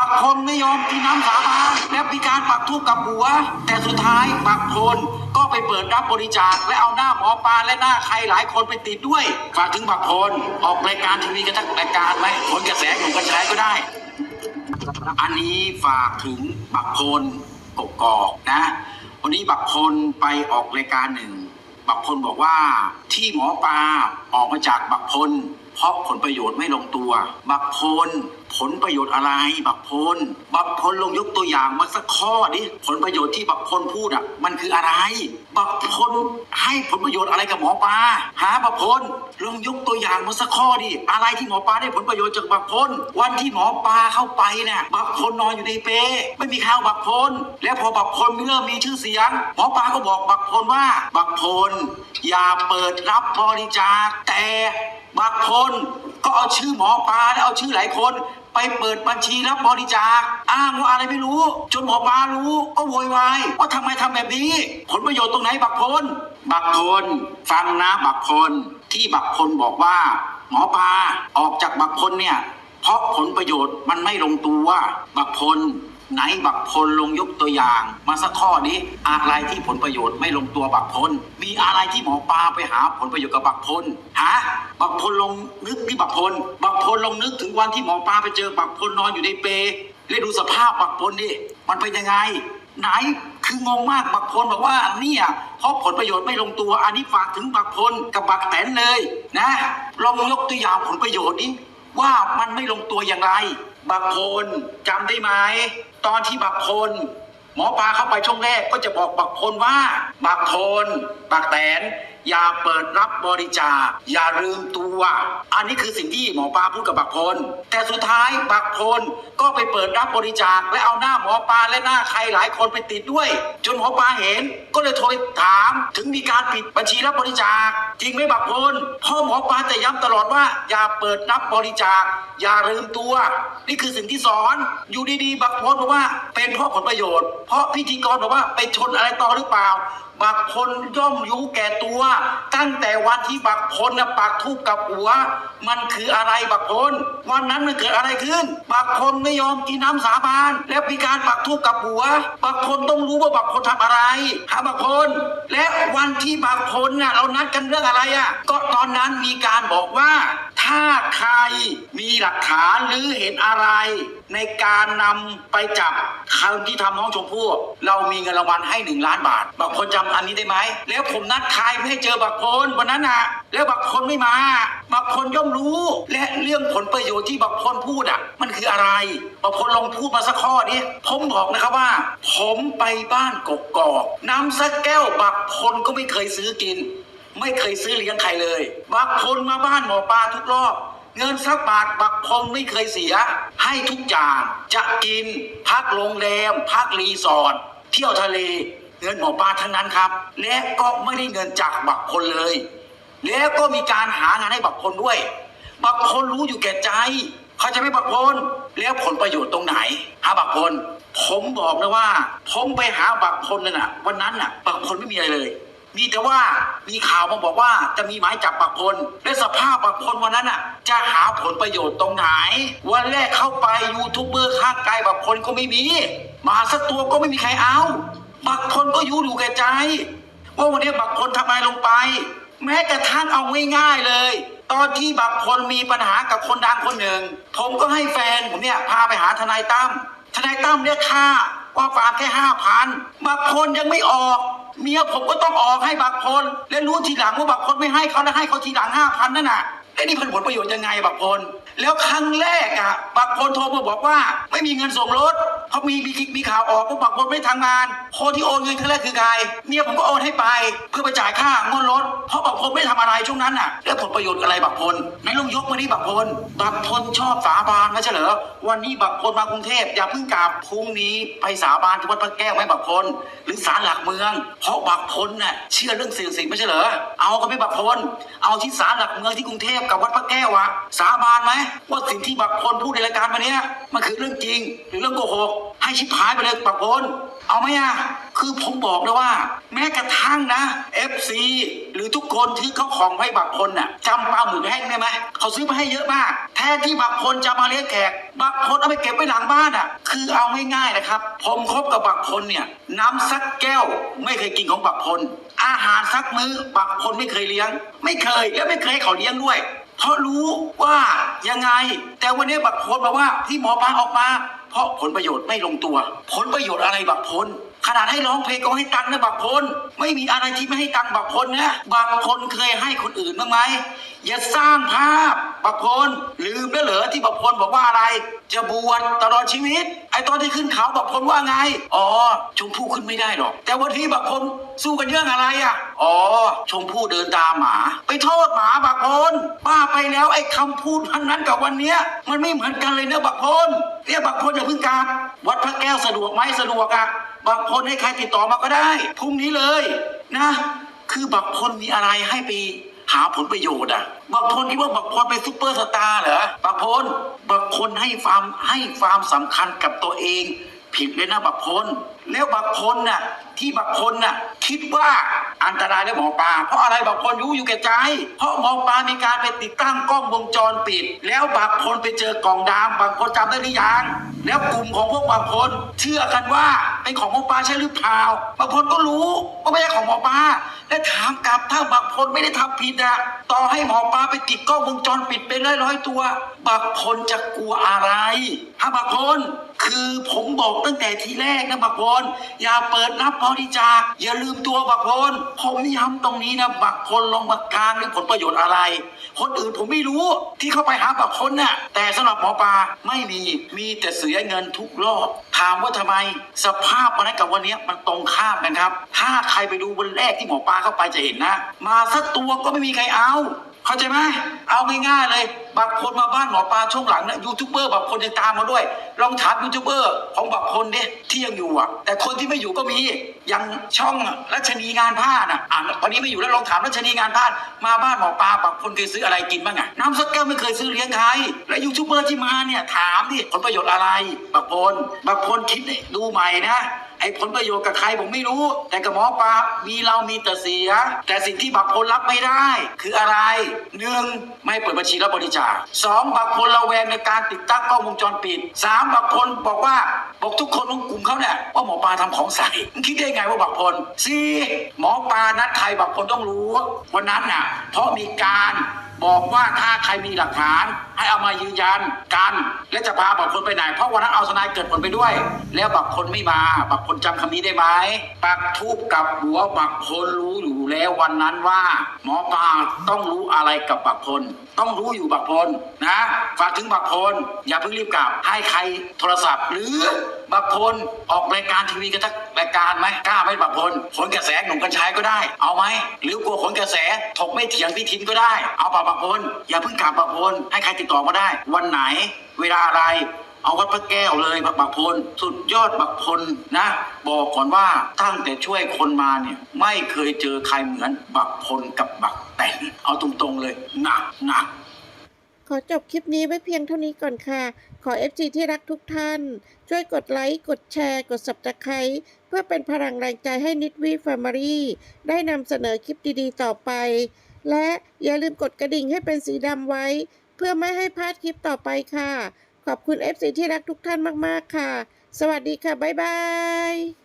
บักพลไม่ยอมกินน้ำสาบานและมีการปักทูปกับหัว แต่สุดท้ายบักพลก็ไปเปิดรับบริจาค และเอาหน้าหมอปลาและหน้าใครหลายคนไปติดด้วยฝากถึงบักพลออกรายการทีวีกันทั้งรายการไหมผลกระแสของกันใช้ก็ได้ อันนี้ฝากถึงบักพลกกอกนะ วันนี้บักพลไปออกรายการหนึ่งบักพลบอกว่าที่หมอปลาออกมาจากบักพล เพราะผลประโยชน์ไม่ลงตัว บักพลผลประโยชน์อะไร บักพลบักพลลงยกตัวอย่างมาสักข้อดิผลประโยชน์ที่บักพลพูดอะมันคืออะไร บักพลให้ผลประโยชน์อะไรกับหมอปลาหาบักพลลงยกตัวอย่างมาสักข้อดิอะไรที่หมอปลาได้ผลประโยชน์จากบักพลวันที่หมอปลาเข้าไปเนี่ยบักพลนอนอยู่ในเปไม่มีข้าวบักพลแล้วพอบักพลเริ่มมีชื่อเสียง หมอปลาก็บอกบักพลว่า บักพลอย่าเปิดรับบริจาคแต่ บักพลก็เอาชื่อหมอปลาและเอาชื่อหลายคน ไปเปิดบัญชีรับบริจาค อ้างว่าอะไรไม่รู้ จนหมอปลารู้ก็โวยวายว่าทำไมทำแบบนี้ ผลประโยชน์ตรงไหนบักพลบักพลฟังนะบักพลที่บักพลบอกว่า หมอปลาออกจากบักพลเนี่ยเพราะผลประโยชน์มันไม่ลงตัวบักพล ไหนบักพลลงยกตัวอย่าง มาสักข้อนี้อะไรที่ผลประโยชน์ไม่ลงตัวบักพล มีอะไรที่หมอปลาไปหาผลประโยชน์กับบักพลหาบักพลลงนึกที่บักพล บักพลลงนึกถึงวันที่หมอปลาไปเจอบักพลนอนอยู่ในเปลแล้วดูสภาพบักพลดิมันเป็นยังไง ไหนคืองงมากบักพลบอกว่าเนี่ยเพราะผลประโยชน์ไม่ลงตัวอันนี้ฝากถึงบักพลกับบักแตนเลยนะลองยกตัวอย่างผลประโยชน์นี้ ว่ามันไม่ลงตัวอย่างไร บักพลจำได้ไหมตอนที่บักพลหมอปลาเข้าไปช่วงแรกก็จะบอกบักพลว่า บักพลบักแตน อย่าเปิดรับบริจาคอย่าลืมตัว อันนี้คือสิ่งที่หมอปลาพูดกับบักพล แต่สุดท้ายบักพลก็ไปเปิดรับบริจาคและเอาหน้าหมอปลาและหน้าใครหลายคนไปติดด้วย จนหมอปลาเห็น ก็เลยโทรถามถึงมีการปิดบัญชีรับบริจาค จริงไหมบักพลพ่อหมอปลาจะย้ำตลอดว่า อย่าเปิดรับบริจาค อย่าลืมตัว นี่คือสิ่งที่สอนอยู่ดีๆบักพลบอกว่าเป็นเพราะผลประโยชน์ เพราะพิธีกรบอกว่าไปชนอะไรต่อหรือเปล่าบักพลย่อมรู้แก่ตัว ตั้งแต่วันที่บักพลนะปักทูบกับหัว มันคืออะไรบักพลวันนั้นมันเกิดอะไรขึ้น บักพลไม่ยอมกินน้ำสาบาน แล้วมีการปักทูบกับหัว บักพลต้องรู้ว่าบักพลทำอะไรหาบักพลและวันที่บักพลน่ะเรานัดกันเรื่องอะไรอะก็ตอนนั้นมีการบอกว่า ถ้าใครมีหลักฐานหรือเห็นอะไรในการนำไปจับคนที่ทำน้องชมพู่เรามีเงินรางวัลให้หนึ่งล้านบาทบักพลจำอันนี้ได้ไหมแล้วผมนัดใครไม่ให้เจอบักพลวันนั้นน่ะ แล้วบักพลไม่มาบักพลย่อมรู้ และเรื่องผลประโยชน์ที่บักพลพูดอะ มันคืออะไรบักพลลองพูดมาสักข้อนี้ผมบอกนะครับว่า ผมไปบ้านกกอกน้ำสักแก้วบักพลก็ไม่เคยซื้อกิน ไม่เคยซื้อเลี้ยงใครเลยบักพลมาบ้านหมอปลาทุกรอบ เงินสักบาทบักพลไม่เคยเสีย ให้ทุกอย่างจะกิน พักโรงแรม พักรีสอร์ทเที่ยวทะเลเงินหมอปลาทั้งนั้นครับ และก็ไม่ได้เงินจากบักพลเลย แล้วก็มีการหางานให้บักพลด้วย บักพลรู้อยู่แก่ใจ เขาจะไม่บักพลแล้วผลประโยชน์ตรงไหน หาบักพลผมบอกเลยว่า ผมไปหาบักพลนั่นน่ะ วันนั้นน่ะ บักพลไม่มีอะไรเลย มีแต่ว่ามีข่าวมาบอกว่าจะมีหมายจับบักพลและสภาพบักพลวันนั้นน่ะ จะหาผลประโยชน์ตรงไหน วันแรกเข้าไปยูทูบเบอร์ข้างกายบักพลก็ไม่มี มาสักตัวก็ไม่มีใครเอาบักพลก็อยู่อยู่แก่ใจ ว่าวันนี้บักพลทำอะไรลงไป แม้กระทั่งเอาง่ายๆเลยตอนที่บักพลมีปัญหากับคนดังคนหนึ่ง ผมก็ให้แฟนผมเนี่ยพาไปหาทนายตั้มทนายตั้มเรียกค่าว่าฟาร์มแค่ห้าพันบักพลยังไม่ออก เมียผมก็ต้องออกให้บักพลและรู้ทีหลังว่าบักพลไม่ให้เขาแล้วให้เขาทีหลังห้าพันนั่นน่ะไอ้นี่เป็นผลประโยชน์ยังไงบักพล แล้วครั้งแรกอะบักพลโทรมาบอกว่า ไม่มีเงินส่งรถเพรามีมีมีข่าวออกว่าบักพลไม่ทำงานคนที่โอนเงินครั้งแรกคือใครเมียผมก็โอนให้ไปเพื่อไปจ่ายค่างวดรถเพราะบักพลไม่ทำอะไรช่วงนั้นน่ะแล้วผลประโยชน์อะไรบักพลไหนลองยกมาดิบักพลบักพลชอบสาบานไม่ใช่เหรอวันนี้บักพลมากรุงเทพอย่าเพิ่งกลับพรุ่งนี้ไปสาบานที่วัดพระแก้วไหมบักพลหรือศาลหลักเมือง เพราะบักพลน่ะเชื่อเรื่องสิ่งสิทธิ์ไม่ใช่เหรอเอาก็ไม่บักพลเอาที่ศาลหลักเมืองที่กรุงเทพกับวัดพระแก้วอะสาบานไหมว่าสิ่งที่บักพลพูดในรายการวันเนี้ยมันคือเรื่องจริง หรือเรื่องโกหก ให้ชิบหายไปเลยบักพลเอาไหมอะคือผมบอกเลยว่า แม้กระทั่งนะ FC หรือทุกคนที่เขาของให้บักพลน่ะจำปลาหมึกแห้งได้ไหมเขาซื้อมาให้เยอะมาก แทนที่บักพลจะมาเลี้ยงแขกบักพลเอาไปเก็บไว้หลังบ้านอะ คือเอาง่ายๆนะครับ ผมคบกับบักพลเนี่ยน้ำสักแก้วไม่เคยกินของบักพลอาหารสักมื้อบักพลไม่เคยเลี้ยง ไม่เคยและไม่เคยเขาเลี้ยงด้วย เพราะรู้ว่ายังไง แต่วันนี้บักพลบอกว่าที่หมอปลาออกมา เพราะผลประโยชน์ไม่ลงตัว ผลประโยชน์อะไรบักพลขนาดให้ร้องเพลงก็ให้ตังค์นะบักพลไม่มีอะไรที่ไม่ให้ตังค์บักพลนะบักพลเคยให้คนอื่นบ้างไหมอย่าสร้างภาพบักพลลืมแล้วเหรอที่บักพลบอกว่าอะไร จะบวชตลอดชีวิต ไอ้ตอนที่ขึ้นเขาบักพลว่าไง อ๋อ ชมพู่ขึ้นไม่ได้หรอก แต่วันที่บักพลสู้กันเรื่องอะไรอะ อ๋อ ชมพู่เดินตามหมา ไปโทษหมาบักพลป้าไปแล้วไอ้คำพูดพันนั้นกับวันเนี้ย มันไม่เหมือนกันเลยนะบักพลเนี่ยบักพลอย่าเพิ่งกลับวัดพระแก้วสะดวกไหมสะดวกอะบักพลให้ใครติดต่อมาก็ได้พรุ่งนี้เลยนะ คือบักพลมีอะไรให้ไป หาผลประโยชน์อะบักพลคิดว่าบักพลเป็นซุปเปอร์สตาร์เหรอบักพลบักพลให้ความให้ความสำคัญกับตัวเอง ผิดเลยนะบักพลแล้วบักพลน่ะที่บักพลน่ะคิดว่าอันตรายแล้วหมอปลาเพราะอะไรบักพลรู้อยู่แก่ใจ เพราะหมอปลามีการไปติดตั้งกล้องวงจรปิด แล้วบักพลไปเจอกล่องดำบักพลจำได้หรือยังแล้วกลุ่มของพวกบางคนเชื่อกันว่า เป็นของหมอปลาใช่หรือเปล่าบางคนก็รู้ว่าไม่ใช่ของหมอปลาและถามกลับถ้าบางคนไม่ได้ทำผิดอะต่อให้หมอปลาไปติดกล้องวงจรปิดเป็นร้อยร้อยตัว บางคนจะกลัวอะไรถ้าบางคนคือผมบอกตั้งแต่ทีแรกนะบางคนอย่าเปิดรับบริจาคอย่าลืมตัวบางคนผมย้ำตรงนี้นะบางคนลงมากลางเรื่อผลประโยชน์อะไร คนอื่นผมไม่รู้ที่เข้าไปหาบางคนน่ะแต่สำหรับหมอปลาไม่มีมีแต่เสียเงินทุกรอบถามว่าทำไมสภาพวันนั้นกับวันนี้มันตรงข้ามกันครับ ถ้าใครไปดูวันแรกที่หมอปลาเข้าไปจะเห็นนะ มาสักตัวก็ไม่มีใครเอา เข้าใจไหมเอาง่ายๆเลย บางคนมาบ้านหมอปลาช่วงหลังนะยูทูบเบอร์บางคนยังตามมาด้วย ลองถามยูทูบเบอร์ของบางคนดิที่ยังอยู่อะ แต่คนที่ไม่อยู่ก็มีย่างช่องรัชนีงานผ้าน่ะอ่านตอนนี้ไม่อยู่แล้วลองถามรัชนีงานผ้ามาบ้านหมอปลาบางคนเคยซื้ออะไรกินบ้างอะน้ำสักแก้วไม่เคยซื้อเลี้ยงใครและยูทูบเบอร์ที่มาเนี่ยถามดิผลประโยชน์อะไรบางคนบางคนคิดดิดูใหม่นะ อ้ผลประโยชน์กับใครผมไม่รู้ แต่กับหมอปลามีเรามีแต่เสีย แต่สิ่งที่บางคนรับไม่ได้ คืออะไรหนึ่งไม่เปิดบัญชีรับบริจาคสองบางคนระแวงในการติดตั้งกล้องวงจรปิดสามบางคนบอกว่าบอกทุกคนของกลุ่มเขาเนี่ยว่าหมอปลาทำของใส่คิดได้ไงว่าบางคนสี่หมอปลานัดใครบางคนต้องรู้วันนั้นน่ะเพราะมีการบอกว่าถ้าใครมีหลักฐานให้เอามายืนยันกัน และจะพาบักคนไปไหน เพราะวันนั้นเอาทนายเกิดผลไปด้วย แล้วบักคนไม่มาบักคนจำคำนี้ได้ไหมปักทูบกับหัวบักคนรู้อยู่แล้ววันนั้นว่า หมอปลาต้องรู้อะไรกับบักพลต้องรู้อยู่บักพลนะฝากถึงบักพลอย่าเพิ่งรีบกลับให้ใครโทรศัพท์ หรือบักพลออกรายการทีวีกันสักรายการไหมกล้าไหมบักพลผลกระแสหนุ่มกัญชัยก็ได้ เอาไหมหรือกลัวผลกระแสถกไม่เถียงพี่ทินก็ได้ เอาปากบักพลอย่าเพิ่งกลับบักพลให้ใครติดต่อมาได้ วันไหนเวลาอะไรเอาวัดพระแก้วเลยบักพล สุดยอดบักพลนะ บอกก่อนว่าตั้งแต่ช่วยคนมาเนี่ยไม่เคยเจอใครเหมือนบักพลกับบักแต่นเอาตรงๆเลยหนักหนักขอจบคลิปนี้ไว้เพียงเท่านี้ก่อนค่ะ ขอ FG ที่รักทุกท่าน ช่วยกดไลค์ กดแชร์ กด Subscribe เพื่อเป็นพลังแรงใจให้นิดวีแฟมิลี่ได้นำเสนอคลิปดีๆ ต่อไป และอย่าลืมกดกระดิ่งให้เป็นสีดำไว้ เพื่อไม่ให้พลาดคลิปต่อไปค่ะ ขอบคุณ FC ที่รักทุกท่านมาก ๆ ค่ะ สวัสดีค่ะ บ๊ายบาย